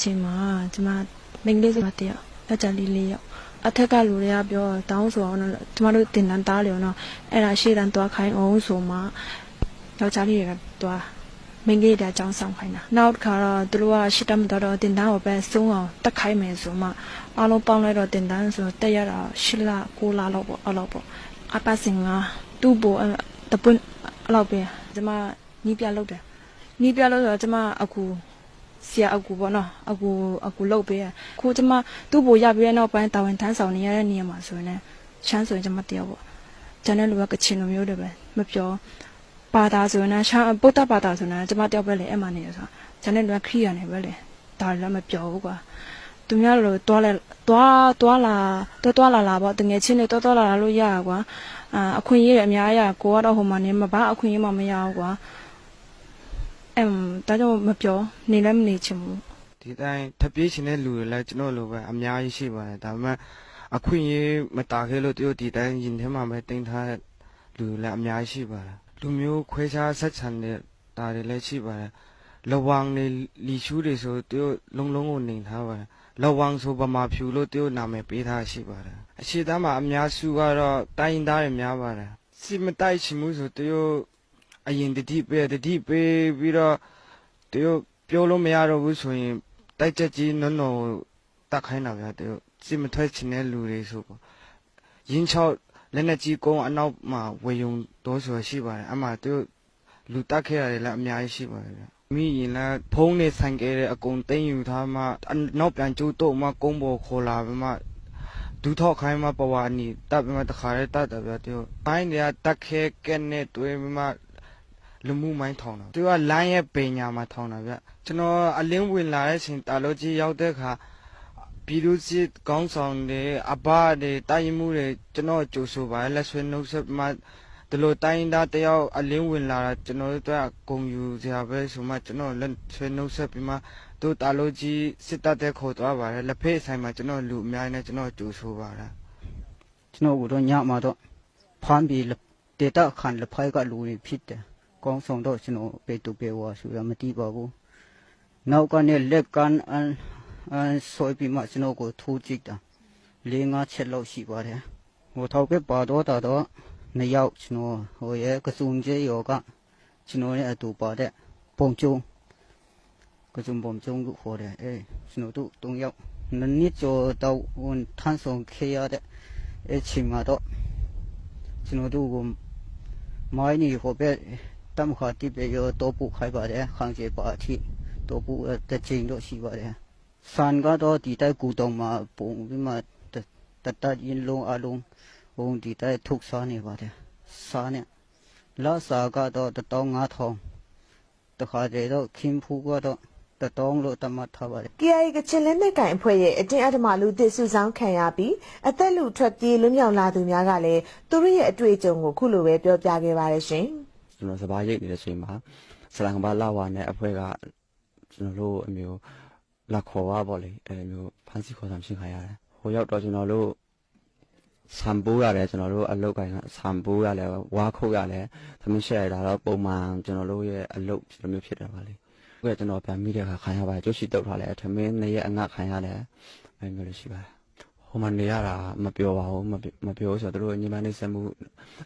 ချိန်မှာကျမမိန်းကလေးဆိုတော့တယောက်ယောက်ျားလေးလေးယောက်အထက်ကလူတွေကပြောတောင်းဆိုအောင်တော့ကျမတို့တင်တန်းသားလေနော်အဲ့ဒါရှေ့တန်းသွားခိုင်းအောင်ဆိုမှယောက်ျားလေးတွေကသွားမိန်းကလေးတွေအကြောင်းဆောင်ခိုင်းတာနောက်တစ်ခါတော့သူတို့ကရှေ့တန်းမတော်တော့တင်တန်းကိုပဲစုံအောင်တက်ခိုင်းမယ်ဆိုမှအားလုံးပေါင်းလိုက်တော့တင်တန်းဆိုတက်ရတာ၈လ9လလောက်ပေါ့အဲ့လောက်ပေါ့အပတ်စဉ်ကသူ့ဘောတပွန်းအဲ့လောက်ပဲကျမနီးပြလောက်တယ်နီးပြလို့ဆိုတော့ကျမအခု ဆရာအကူပေါ့နော်အကူအကူလုတ်ပေးရခုကျမသူ့ဘူရပြီးတဲ့နောက်ပိုင်းတာဝန်ထမ်းဆောင်နေရတဲ့နေရာမှာဆိုရင်လည်းချမ်းဆိုရင်ကျမတယောက်ပေါ့ကျန်တဲ့လူကကချင်လူမျိုးတွေပဲမပြောပါတာဆိုရင်လည်းချမ်းဗုဒ္ဓဘာသာဆိုရင်လည်းကျမတယောက်ပဲလေအဲ့မှာနေရဆိုကျန်တဲ့လူကခရိယာနေပဲလေဒါလည်းမပြောဘူးကွာသူများလိုတွားလဲတွားတွားလာတွားတွားလာလာပေါ့တငယ်ချင်းတွေတွားတွားလာလာလို့ရကွာအာအခွင့်အရေးတွေအများကြီးရကိုကတော့ဟိုမှာနေမှာဘာအခွင့်အရေးမှမရဘူးကွာ အမ်ဒါကြောင့်မပြောနေလည်းမနေချင်ဘူးဒီတိုင်းထပ်ပြေးချင်တဲ့လူတွေလည်းကျွန်တော်လိုပဲအများကြီးရှိပါတယ်ဒါပေမဲ့အခွင့်အရေးမတာခဲလို့သူတို့ဒီတိုင်းရင်ထဲမှာပဲတင်ထားတဲ့လူတွေလည်းအများကြီးရှိပါတယ်လူမျိုးခွဲခြားဆက်ဆံတဲ့ဒါတွေလည်းရှိပါတယ်လဝံနေလီရှူးတွေဆိုသူတို့လုံးလုံးကိုနေထားပါတယ်လဝံဆိုဗမာဖြူလို့သူတို့နာမည်ပေးထားရှိပါတယ်အရှိသားမှာအများစုကတော့တိုင်းရင်းသားတွေများပါတယ်စစ်မတိုက်ချင်မှုဆိုသူတို့ အရင်တတိပေးတတိပေးပြီးတော့သူတို့ပြောလို့မရတော့ဘူးဆိုရင်တိုက်ချက်ကြီးနော်နော်တက်ခိုင်းတာဗျာသူစစ်မထွက်ချင်တဲ့လူတွေဆိုပေါ့ရင်းချောက်လက်နဲ့ကြီးကုန်းအနောက်မှာဝေယုံတော့ဆိုရှိပါတယ်အမှသူလူတက်ခဲ့ရတယ်လည်းအများကြီးရှိပါတယ်ဗျာမိရင်လည်းဖုံးနေဆိုင်ခဲ့တဲ့အကုန်သိမ်းယူထားမှအနောက်ပြန်ကျိုးတော့မှကုန်းပေါ်ခေါ်လာပြီးမှဒူထောက်ခိုင်းမှပဝါနီတပ်ပြီးမှတခါရဲတက်တယ်ဗျာသူဘိုင်းတွေကတက်ခဲကဲနဲ့တွေ့ပြီးမှ လူမှုမိုင်းထောင်တာသူကလမ်းရဲ့ပင်ညာမှာထောင်တာဗျာကျွန်တော်အလင်းဝင်လာတဲ့အချိန်တာလို့ကြီးရောက်တဲ့အခါပြည်သူစစ်ကောင်းဆောင်တွေအဘတွေတာရင်မှုတွေကျွန်တော်ကြိုဆိုပါတယ်လက်ဆွဲနှုတ်ဆက်မှဒီလိုတိုင်းသားတယောက်အလင်းဝင်လာတာကျွန်တော်တို့ကဂုံယူစရာပဲဆိုမှကျွန်တော်လက်ဆွဲနှုတ်ဆက်ပြီးမှတို့တာလို့ကြီးစစ်တပ်တဲ့ခေါ်သွားပါတယ်လက်ဖေးဆိုင်မှာကျွန်တော်လူအများကြီးနဲ့ကျွန်တော်ကြိုဆိုပါတယ်ကျွန်တော်တို့ညမှာတော့ဖမ်းပြီးတေတာခန်လဖိုင်ကလူတွေဖြစ်တယ်။ ကောင်းဆောင်တော့ကျွန်တော်ပေတူပေဝါဆိုတာမတိပါဘူး။နောက်ကနေလက်ကန်အန်အန်ဆွဲပြီးမှကျွန်တော်ကိုထိုးကြည့်တာ။လေးငါးချက်လောက်ရှိပါတယ်။ဟိုထောက်ပဲပါတော့တာတော့နှစ်ယောက်ကျွန်တော်ဟိုရဲ့ကစုံကျေယောကကျွန်တော်ရဲ့အတူပါတဲ့ပုံကျုံကစုံပုံကျုံကိုခေါ်တယ်အဲကျွန်တော်တို့တုံးယောက်နှစ်ကျော်တော့ဝန်ထမ်းဆောင်ခေရတဲ့အချိန်မှာတော့ကျွန်တော်တို့ကမိုင်းနေဟိုဘက် တမ်ခါတိပေရောတော့ပုခိုင်ပါတယ်ခန်းကျေပါအထိတော့ပုတဲ့ချိန်တော့ရှိပါတယ်ဆန်ကတော့ဒီတိုက်ကူတောင်မှာပုံပြီးမှတတတရင်လုံးအလုံးဟိုဒီတိုက်ထုတ်စားနေပါတယ်စားနေလာစာကတော့တတောင်း9000တခါတည်းတော့ခင်ဖူးကတော့တတောင်းလို့တမတ်ထားပါတယ် KIA ကချင်လက်နက်ကိုင်အဖွဲ့ရဲ့အတင်းအဓမ္မလူသစ်စုဆောင်းခံရပြီးအသက်လူထွက်ပြေးလွတ်မြောက်လာသူများကလည်းသူတို့ရဲ့အတွေ့အကြုံကိုခုလိုပဲပြောပြခဲ့ပါတယ်ရှင် ကျွန်တော်စပါးရိတ်နေတဲ့အချိန်မှာဆလန်ကဘာလာဝါနဲ့အဖွဲ့ကကျွန်တော်တို့အမျိုးလာခေါ်ပါပေါ့လေအဲမျိုးဖန်စီခေါ်ဆောင်ရှင်းခိုင်းရတယ်ဟိုရောက်တော့ကျွန်တော်တို့ဆမ်ပူးရတယ်ကျွန်တော်တို့အလုပ်ကိုင်းကဆမ်ပူးရတယ်ဝါခုတ်ရတယ်သမင်းရှက်ရတာတော့ပုံမှန်ကျွန်တော်တို့ရဲ့အလုပ်ဒီလိုမျိုးဖြစ်တယ်ပါလေဟုတ်ကဲ့ကျွန်တော်ပြန်မိတဲ့အခါခံရပါတယ်ကျုပ်ရှိတုတ်ထားတယ်သမင်းနှစ်ရက်အငတ်ခံရတယ်အဲမျိုးလို့ရှိပါတယ်ဟိုမှာနေရတာမပြောပါဘူးမပြောမပြောဘူးဆိုတော့တို့ညီမလေးစမှု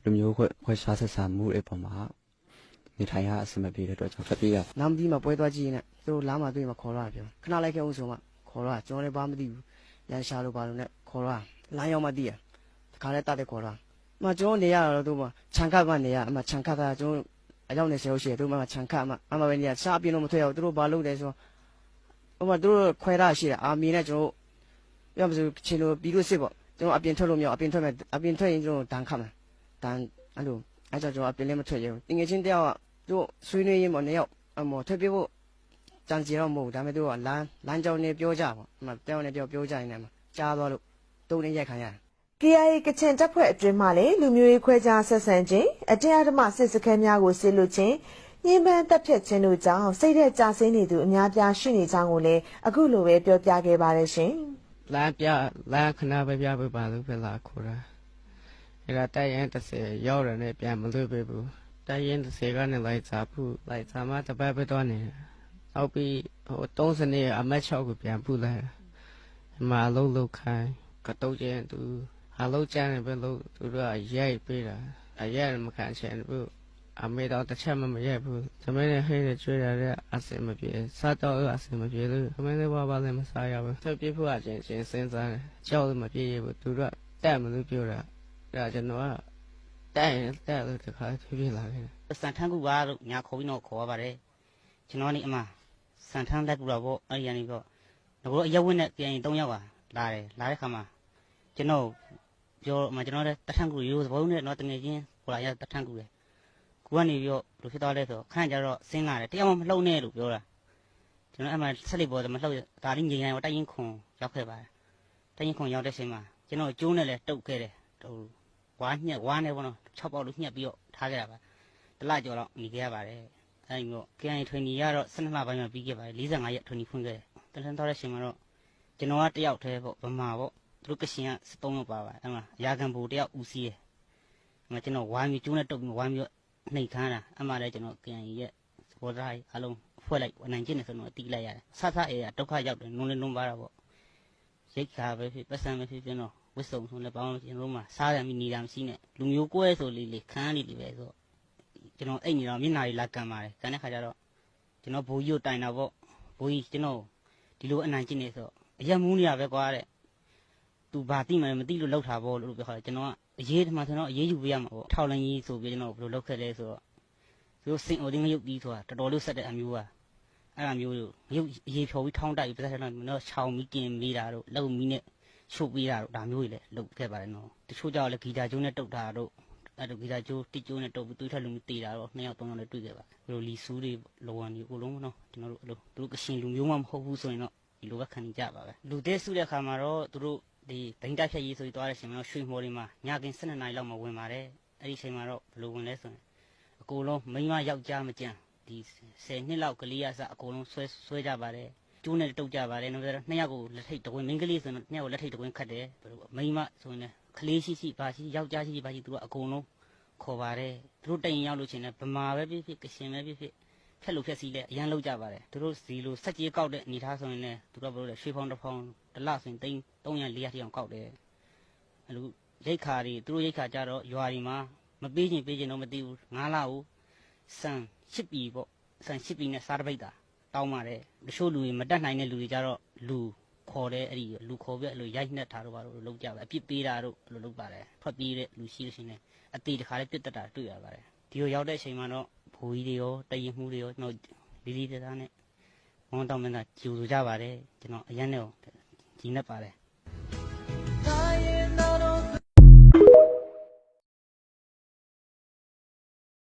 လူမျိုးခွဲခွဲခြားဆက်ဆံမှုတွေပုံမှာ နေထိုင်ရအဆင်မပြေတဲ့အတွက်ကြောင့်ဖက်ပြေးရလမ်းမကြီးမှာပွဲသွားကြည့်ရင်လည်းသူတို့လမ်းမှာတွေ့မှာခေါ်လာပြောခဏလိုက်ခဲ့အောင်ဆိုမှခေါ်လာကျွန်တော်လည်းဘာမှမသိဘူးရန်ရှာလို့ဘာလို့နဲ့ခေါ်လာလမ်းရောက်မှသိရတခါလဲတတ်တယ်ခေါ်လာမကျွန်တော်နေရတော့သူမှခြံခတ်မှနေရအမှခြံခတ်ကကျွန်တော်အကြောင်းနေဆဲလို့ရှိရသူမှခြံခတ်မှအမှပဲနေရစားပြင်းလို့မထွက်ရဘူးသူတို့ဘာလုပ်လဲဆိုဟိုမှာသူတို့ခွဲရရှိတယ်အာမီနဲ့ကျွန်တော်ပြောမစို့ချင်လို့ပြီးလို့စစ်ပေါ့ကျွန်တော်အပြင်ထွက်လို့မရအပြင်ထွက်မယ်အပြင်ထွက်ရင်ကျွန်တော်ဒဏ်ခတ်မယ်ဒဏ်အဲ့လိုအဲ့ကြောင့်ကျွန်တော်အပြင်လည်းမထွက်ရဘူးတင်ငယ်ချင်းတယောက်က သူဆွေးနွေးရင်းပေါ့နှစ်ယောက်အမော်ထွက်ပြဖို့ကြံစီတော့မဟုတ်ဘူးဒါပေမဲ့သူကလမ်းလမ်းကြောင်းနဲ့ပြောကြပေါ့အမတောင်းနဲ့ပြောပြောကြရင်လည်းကြားသွားလို့တုံးနေရိုက်ခံရတယ် KIA ကချင်တပ်ဖွဲ့အတွင်းမှလည်းလူမျိုးရေးခွဲခြားဆက်ဆံခြင်းအတင်းအဓမ္မစစ်စခန်းများကိုစစ်လို့ခြင်းညှဉ်းပန်းတပ်ဖြတ်ခြင်းတို့ကြောင့်စိတ်သက်ကြဆင်းနေသူအများပြားရှိနေကြောင်းကိုလည်းအခုလိုပဲပြောပြခဲ့ပါတယ်ရှင်လာပြလာခဏပဲပြပေးပါလို့ပဲလာခေါ်တာအဲ့ဒါတိုက်ရင်30ရောက်တယ်နဲ့ပြန်မလွတ်ပေးဘူး တိုက်ရင်30ကနေလိုက်စားဖို့လိုက်စားမှတပတ်ပဲတော့နေတနောက်ပြီးဟို30နှစ်အမတ်6ကိုပြန်ပူလိုက်တာဒီမှာအလုပ်လုပ်ခိုင်းကတုတ်ကျင်းသူအလုပ်ကျန်းနေပဲလို့သူတို့ကရိုက်ပေးတာအရိုက်မခံချင်ဘူးအမေတော့တစ်ချက်မှမရိုက်ဘူးသမင်းနဲ့ဟဲ့နဲ့ကျွေးရတဲ့အစင်မပြေစားတော့အစင်မပြေလို့သမင်းလေးဘာဘာလည်းမစားရဘူးဆက်ပြေဖို့အချင်းချင်းစဉ်းစားတယ်ကြောက်လည်းမပြေရဘူးသူတို့ကတက်မလို့ပြောတာအဲ့ဒါကျွန်တော်က တက်ရင်တက်လို့တခါပြေးပြေးလာခဲ့တယ်စန်ထန်းကူပါလို့ညာခေါ်ပြီးတော့ခေါ်ရပါတယ်ကျွန်တော်နေအမစန်ထန်းလက်ကူတော့ဗောအဲ့ဒီကနေတော့ငါတို့အရက်ဝင်းနဲ့ပြန်ရင်၃ယောက်ပါလာတယ်လာတဲ့ခါမှာကျွန်တော်ပြောအမကျွန်တော်လည်းတထန်းကူရိုးသဘောနဲ့တော့တငယ်ချင်းဟိုလာရတထန်းကူတယ်ကူကနေပြီးတော့ဘယ်လိုဖြစ်သွားလဲဆိုတော့ခဏကျတော့ဆင်းလာတယ်တရားမှမလှုပ်နဲ့လို့ပြောတာကျွန်တော်အမဆက်လက်ပေါ်တယ်မလှုပ်ဒါလေးငြိမ်ငြိမ်တော့တိုက်ရင်ခွန်ရောက်ခဲ့ပါတယ်တိုက်ရင်ခွန်ရောက်တဲ့ချိန်မှာကျွန်တော်ကျိုးနဲ့လည်းတုတ်ခဲ့တယ်ဟို ဝါညက်ဝါနဲ့ပေါ့နော်၆ပေါက်လို့ညှက်ပြီးတော့ထားခဲ့တာပါတစ်လကျော်တော့နေခဲ့ရပါတယ်အဲဒီမျိုး KI ထွေနီကတော့12လပိုင်းမှာပြီးခဲ့ပါတယ်45ရက်ထွေနီဖွင့်ခဲ့တယ်တန်တန်တော့တဲ့ချိန်မှာတော့ကျွန်တော်ကတယောက်တည်းပေါ့ဗမာပေါ့သူတို့ကရှင်က73လောက်ပါပါအဲ့မှာအရာခံဘူတယောက်ဦးစီးရယ်အဲ့မှာကျွန်တော်ဝိုင်းပြီးကျိုးနဲ့တုပ်ပြီးဝိုင်းပြီးနှိတ်ခမ်းတာအဲ့မှာလည်းကျွန်တော် KI ရဲ့စပေါ်သားအလုံးဖွဲ့လိုက်နိုင်ကျင့်နေဆိုတော့တီးလိုက်ရတယ်ဆဆအေးဒုက္ခရောက်တယ်နုံနေနုံပါတာပေါ့ရိတ်ခါပဲဖြစ်ပတ်စံပဲဖြစ်ဖြစ်တော့ ဝစ်စုံဆိုလည်းဘာမှကျွန်တော်မှစားရမီနေတာမရှိနဲ့လူမျိုးကွဲဆိုလေးလေးခန်းလေးလေးပဲဆိုကျွန်တော်အိတ်နေတော့မျက်နှာတွေလာကန်ပါတယ်ကန်တဲ့ခါကျတော့ကျွန်တော်ဘိုးကြီးကိုတိုင်တာပေါ့ဘိုးကြီးကျွန်တော်ဒီလိုအနိုင်ကျင့်နေဆိုအရက်မူးနေရပဲကွာတဲ့သူဘာတိမှမသိလို့လောက်တာပေါ့လို့ပြောခါတယ်ကျွန်တော်ကအရေးတမကျွန်တော်အရေးယူပေးရမှာပေါ့ထောက်လန်းကြီးဆိုပြီးကျွန်တော်ဘယ်လိုလုပ်ခဲ့လဲဆိုတော့သူတို့စင်အိုတင်းရုပ်ပြီးဆိုတာတော်တော်လေးဆက်တဲ့အမျိုးပါအဲ့လိုမျိုးလို့ရုပ်အရေးဖြော်ပြီးထောင်းတိုက်ပြီးပြဿနာတော့ခြောင်ပြီးกินမိတာတို့လုံမီနဲ့ ရှုပ်ပေးတာတို့ဒါမျိုးတွေလည်းလုပ်ခဲ့ပါတယ်နော်တချို့ကြောက်လည်းဂီတာကျိုးနဲ့တုတ်တာတို့အဲ့တော့ဂီတာကျိုးတိကျိုးနဲ့တုပ်ပြီးတွေးထက်လူမျိုးတေတာတော့နှစ်ယောက်သုံးယောက်လည်းတွေ့ခဲ့ပါဘယ်လိုလီဆူးတွေလောဝန်တွေအကုန်လုံးပေါ့နော်ကျွန်တော်တို့အဲ့လိုသူတို့ကရှင်လူမျိုးမှမဟုတ်ဘူးဆိုရင်တော့ဒီလိုပဲခံနေကြပါပဲလူသေးစုတဲ့ခါမှာတော့သူတို့ဒီဒိန်တိုက်ဖြတ်ရေးဆိုပြီးသွားတဲ့ချိန်မှာတော့ရွှေမော်တွေမှာညကင်း12နာရီလောက်မှဝင်ပါတယ်အဲ့ဒီချိန်မှာတော့ဘယ်လိုဝင်လဲဆိုရင်အကုန်လုံးမိန်းမယောက်ျားမကြမ်းဒီ10နှစ်လောက်ကလေးရစအကုန်လုံးဆွဲဆွဲကြပါတယ် ကျိုးနဲ့တုတ်ကြပါတယ်နောက်ပြီးတော့နှစ်ယောက်ကိုလက်ထိတ်တကွင်းမိန်းကလေးဆိုရင်တော့နှစ်ယောက်ကိုလက်ထိတ်တကွင်းခတ်တယ်ဘယ်လိုမိန်းမဆိုရင်လည်းကလေးရှိရှိဘာရှိယောက်ျားရှိရှိဘာရှိသူတို့ကအကုန်လုံးခေါ်ပါတယ်သူတို့တိုင်ရင်ရောက်လို့ချင်းလည်းဗမာပဲဖြစ်ဖြစ်ကရှင်ပဲဖြစ်ဖြစ်ဖက်လို့ဖက်စီလဲအရန်လောက်ကြပါတယ်သူတို့စီလိုစက်ကြီးကောက်တဲ့အနေထားဆိုရင်လည်းသူတို့ကဘယ်လိုလဲရွှေဖောင်းတစ်ဖောင်းတစ်လဆိုရင်သိန်း300 400တိအောင်ကောက်တယ်အဲလိုရိတ်ခါတွေသူတို့ရိတ်ခါကြတော့ရွာတွေမှာမပေးချင်ပေးချင်တော့မသိဘူး9လကိုစံ8ပြီပေါ့စံ8ပြီနဲ့စားတပိတ်တာ တောင်းပါတယ်တချို့လူတွေမတက်နိုင်တဲ့လူတွေကြတော့လူခေါ်တယ်အဲ့ဒီလူခေါ်ပြီးအဲ့လိုရိုက်နှက်ထားတော့ဘာလို့လုပ်ကြပါအပြစ်ပေးတာတို့အဲ့လိုလုပ်ပါတယ်ထွက်ပြေးတဲ့လူရှိလို့ရှိရင်လည်းအသေးတခါလေးပြတ်တက်တာတွေ့ရပါတယ်ဒီကိုရောက်တဲ့အချိန်မှာတော့ဘူကြီးတွေရောတရင်မှုတွေရောကျွန်တော်လီလီတသားနဲ့ဝန်တောင်းမင်းသားကြိုဆိုကြပါတယ်ကျွန်တော်အရန်နဲ့ကြီးနေပါတယ်